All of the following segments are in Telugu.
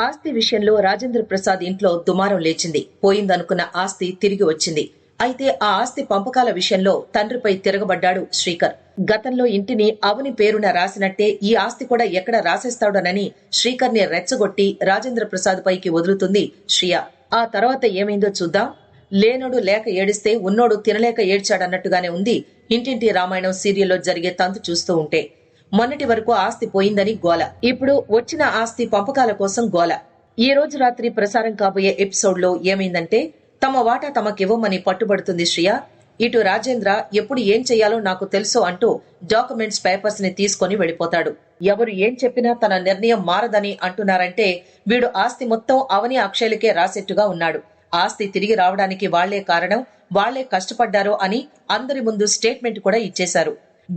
ఆస్తి విషయంలో రాజేంద్ర ప్రసాద్ ఇంట్లో దుమారం లేచింది. పోయిందనుకున్న ఆస్తి తిరిగి వచ్చింది. అయితే ఆ ఆస్తి పంపకాల విషయంలో తండ్రిపై తిరగబడ్డాడు శ్రీకర్. గతంలో ఇంటిని అవని పేరున రాసినట్టే ఈ ఆస్తి కూడా ఎక్కడ రాసేస్తాడోనని శ్రీకర్ని రెచ్చగొట్టి రాజేంద్ర ప్రసాద్ పైకి వదులుతుంది శ్రియ. ఆ తర్వాత ఏమైందో చూద్దాం. లేనోడు లేక ఏడిస్తే ఉన్నోడు తినలేక ఏడ్చాడన్నట్టుగానే ఉంది. ఇంటింటి రామాయణం సీరియల్లో జరిగే తంతు చూస్తూ ఉంటే. మొన్నటి వరకు ఆస్తి పోయిందని గోల. ఇప్పుడు వచ్చిన ఆస్తి పంపకాల కోసం గోల. ఈ రోజు రాత్రి ప్రసారం కాబోయే ఎపిసోడ్లో ఏమైందంటే తమ వాటా తమకివ్వమని పట్టుబడుతుంది శ్రియ. ఇటు రాజేంద్ర ఎప్పుడు ఏం చెయ్యాలో నాకు తెలుసు అంటూ డాక్యుమెంట్స్ పేపర్స్ని తీసుకొని వెళ్ళిపోతాడు. ఎవరు ఏం చెప్పినా తన నిర్ణయం మారదని అంటున్నారంటే వీడు ఆస్తి మొత్తం అవని అక్షయలకే రాసేట్టుగా ఉన్నాడు. ఆస్తి తిరిగి రావడానికి వాళ్ళే కారణం వాళ్ళే కష్టపడ్డారో అని అందరి ముందు స్టేట్మెంట్ కూడా ఇచ్చేశారు.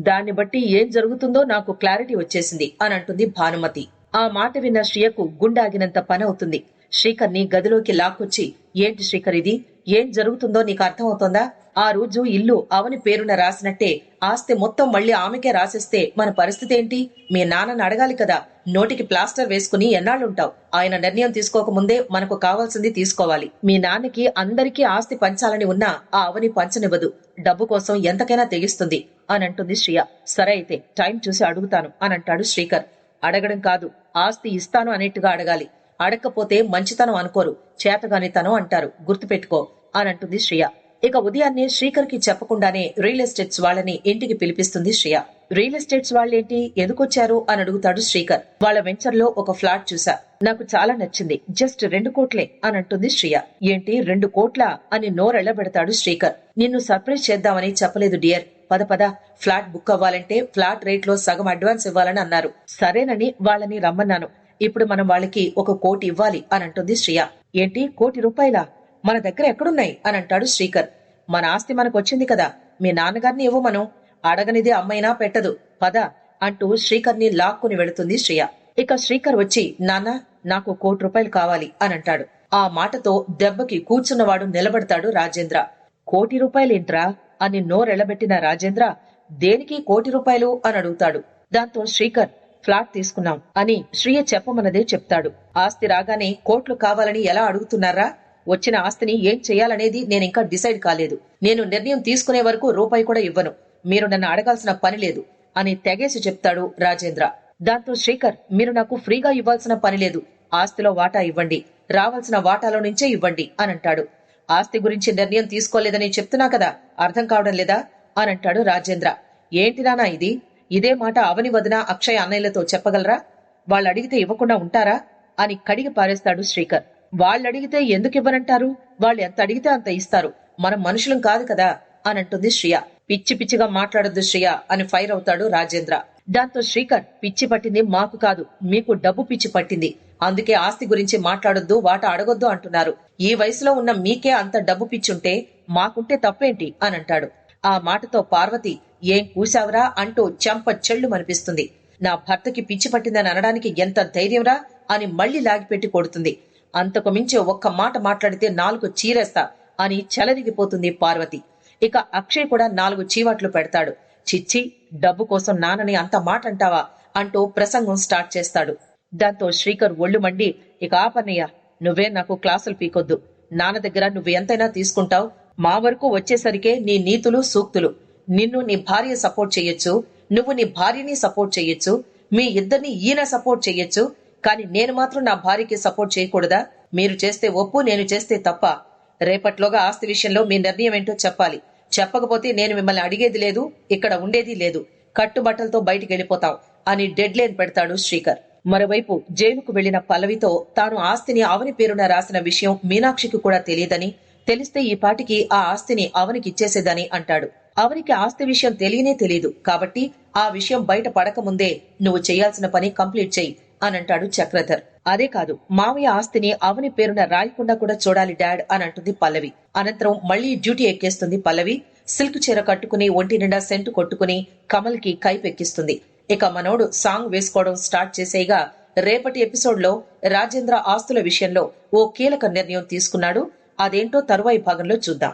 దాన్ని బట్టి ఏం జరుగుతుందో నాకు క్లారిటీ వచ్చేసింది అని అంటుంది భానుమతి. ఆ మాట విన్న శ్రియకు గుండాగినంత పని అవుతుంది శ్రీకర్ని గదిలోకి లాక్కొచ్చి ఏంటి శ్రీకర్ ఇది? ఏం జరుగుతుందో నీకు అర్థమవుతోందా? ఆ రోజు ఇల్లు అవని పేరున రాసినట్టే ఆస్తి మొత్తం మళ్ళీ ఆమెకే రాసిస్తే మన పరిస్థితి ఏంటి? మీ నాన్నని అడగాలి కదా. నోటికి ప్లాస్టర్ వేసుకుని ఎన్నాళ్ళుంటావు? ఆయన నిర్ణయం తీసుకోకముందే మనకు కావాల్సింది తీసుకోవాలి. మీ నాన్నకి అందరికీ ఆస్తి పంచాలని ఉన్నా ఆ అవని పంచనివ్వదు. డబ్బు కోసం ఎంతకైనా తెగిస్తుంది. అని అంటుంది శ్రియ. సరే అయితే టైం చూసి అడుగుతాను అని అంటాడు శ్రీకర్. అడగడం కాదు ఆస్తి ఇస్తాను అనేట్టుగా అడగాలి. అడగకపోతే మంచితనం అనుకోరు. చేతగానితనం అంటారు. గుర్తుపెట్టుకో అని అంటుంది శ్రియ. ఇక ఉదయాన్నే శ్రీకర్కి చెప్పకుండానే రియల్ ఎస్టేట్స్ వాళ్ళని ఇంటికి పిలిపిస్తుంది శ్రియ. రియల్ ఎస్టేట్స్ వాళ్ళేంటి? ఎందుకొచ్చారు? అని అడుగుతాడు శ్రీకర్. వాళ్ళ వెంచర్లో ఒక ఫ్లాట్ చూసా. నాకు చాలా నచ్చింది. జస్ట్ రెండు కోట్లే అని అంటుంది శ్రియ. ఏంటి రెండు కోట్ల? అని నోరెళ్ళబెడతాడు శ్రీకర్. నిన్ను సర్ప్రైజ్ చేద్దామని చెప్పలేదు డియర్. పద పద. ఫ్లాట్ బుక్ అవ్వాలంటే ఫ్లాట్ రేట్లో సగం అడ్వాన్స్ ఇవ్వాలని అన్నారు. సరేనని వాళ్ళని రమ్మన్నాను. ఇప్పుడు మనం వాళ్ళకి ఒక కోటి ఇవ్వాలి అని అంటుంది శ్రియ. ఏంటి? కోటి రూపాయలా? మన దగ్గర ఎక్కడున్నాయి? అని అంటాడు శ్రీకర్. మన ఆస్తి మనకు వచ్చింది కదా. మీ నాన్నగారిని ఇవ్వమను అడగనిది అమ్మైనా పెట్టదు. పద అంటూ శ్రీకర్ని లాక్కుని వెళుతుంది శ్రియ. ఇక శ్రీకర్ వచ్చి నాన్న నాకు కోటి రూపాయలు కావాలి అని అంటాడు. ఆ మాటతో దెబ్బకి కూర్చున్నవాడు నిలబడతాడు రాజేంద్ర. కోటి రూపాయలేంట్రా అని నోరెళ్ళబెట్టిన రాజేంద్ర దేనికి కోటి రూపాయలు? అని అడుగుతాడు. దాంతో శ్రీకర్ ఫ్లాట్ తీసుకున్నాం అని శ్రీయ చెప్పమన్నదే చెప్తాడు. ఆస్తి రాగానే కోట్లు కావాలని ఎలా అడుగుతున్నారా? వచ్చిన ఆస్తిని ఏం చేయాలనేది నేను ఇంకా డిసైడ్ కాలేదు. నేను నిర్ణయం తీసుకునే వరకు రూపాయి కూడా ఇవ్వను. మీరు నన్ను అడగాల్సిన పని లేదు అని తెగేసి చెప్తాడు రాజేంద్ర. దాంతో శ్రీకర్ మీరు నాకు ఫ్రీగా ఇవ్వాల్సిన పని లేదు. ఆస్తిలో వాటా ఇవ్వండి. రావాల్సిన వాటాలో నుంచే ఇవ్వండి అని అంటాడు ఆస్తి గురించి నిర్ణయం తీసుకోలేదని చెప్తున్నా కదా అర్థం కావడం లేదా? అని అంటాడు రాజేంద్ర ఏంటినానా ఇది? ఇదే మాట అవని వదిన అక్షయ్ అన్నయ్యలతో చెప్పగలరా? వాళ్ళు అడిగితే ఇవ్వకుండా ఉంటారా? అని కడిగి పారేస్తాడు శ్రీకర్. వాళ్ళు అడిగితే ఎందుకు ఇవ్వనంటారు? వాళ్ళు ఎంత అడిగితే అంత ఇస్తారు. మనం మనుషులం కాదు కదా? అని అంటుంది శ్రియ. పిచ్చి పిచ్చిగా మాట్లాడొద్దు శ్రియ అని ఫైర్ అవుతాడు రాజేంద్ర. దాంతో శ్రీకర్ పిచ్చి పట్టింది మాకు కాదు మీకు డబ్బు పిచ్చి పట్టింది. అందుకే ఆస్తి గురించి మాట్లాడొద్దు వాట అడగొద్దు అంటున్నారు. ఈ వయసులో ఉన్న మీకే అంత డబ్బు పిచ్చుంటే మాకుంటే తప్పేంటి? అని అంటాడు ఆ మాటతో పార్వతి ఏం కూశావరా? అంటూ చెంప చెళ్ళు మనిపిస్తుంది నా భర్తకి పిచ్చి పట్టిందని అనడానికి ఎంత ధైర్యంరా? అని మళ్ళీ లాగిపెట్టి కొడుతుంది. అంతకు మించి ఒక్క మాట మాట్లాడితే నాలుగు చీరేస్తా అని చెలరిగిపోతుంది పార్వతి. ఇక అక్షయ్ కూడా నాలుగు చీవాట్లు పెడతాడు. చిచ్చి డబ్బు కోసం నాన్నని అంత మాట అంటావా అంటూ ప్రసంగం స్టార్ట్ చేస్తాడు. దాంతో శ్రీకర్ ఒళ్ళు మండి ఇక ఆపన్నయ్య నువ్వే నాకు క్లాసులు పీకొద్దు. నాన్న దగ్గర నువ్వు ఎంతైనా తీసుకుంటావు. మా వరకు వచ్చేసరికే నీ నీతులు సూక్తులు. నిన్ను నీ భార్య సపోర్ట్ చేయొచ్చు. నువ్వు నీ భార్యని సపోర్ట్ చేయొచ్చు. మీ ఇద్దరిని ఈయన సపోర్ట్ చేయొచ్చు. కానీ నేను మాత్రం నా భార్యకి సపోర్ట్ చేయకూడదా? మీరు చేస్తే ఒప్పు నేను చేస్తే తప్ప. రేపట్లోగా ఆస్తి విషయంలో మీ నిర్ణయం ఏంటో చెప్పాలి. చెప్పకపోతే నేను మిమ్మల్ని అడిగేది లేదు ఇక్కడ ఉండేది లేదు. కట్టుబట్టలతో బయటికి వెళ్ళిపోతాం అని డెడ్ లైన్ పెడతాడు శ్రీకర్. మరోవైపు జైలుకు వెళ్ళిన పల్లవితో తాను ఆస్తిని అవని పేరున రాసిన విషయం మీనాక్షికి కూడా తెలియదని తెలిస్తే ఈ పాటికి ఆ ఆస్తిని అవనికి ఇచ్చేసేదని అంటాడు. అవనికి ఆస్తి విషయం తెలియనే తెలియదు కాబట్టి ఆ విషయం బయట పడకముందే నువ్వు చేయాల్సిన పని కంప్లీట్ చెయ్యి అని అంటాడు చక్రధర్. అదే కాదు మావయ్య ఆస్తిని అవని పేరున రాయకుండా కూడా చూడాలి డాడ్ అని అంటుంది పల్లవి. అనంతరం మళ్ళీ డ్యూటీ ఎక్కేస్తుంది పల్లవి. సిల్క్ చీర కట్టుకుని ఒంటి నిండా సెంటు కొట్టుకుని కమల్కి కైపెక్కిస్తుంది. ఇక మనోడు సాంగ్ వేసుకోవడం స్టార్ట్ చేసేయగా రేపటి ఎపిసోడ్లో రాజేంద్ర ఆస్తుల విషయంలో ఓ కీలక నిర్ణయం తీసుకున్నాడు. అదేంటో తరువాయి భాగంలో చూద్దాం.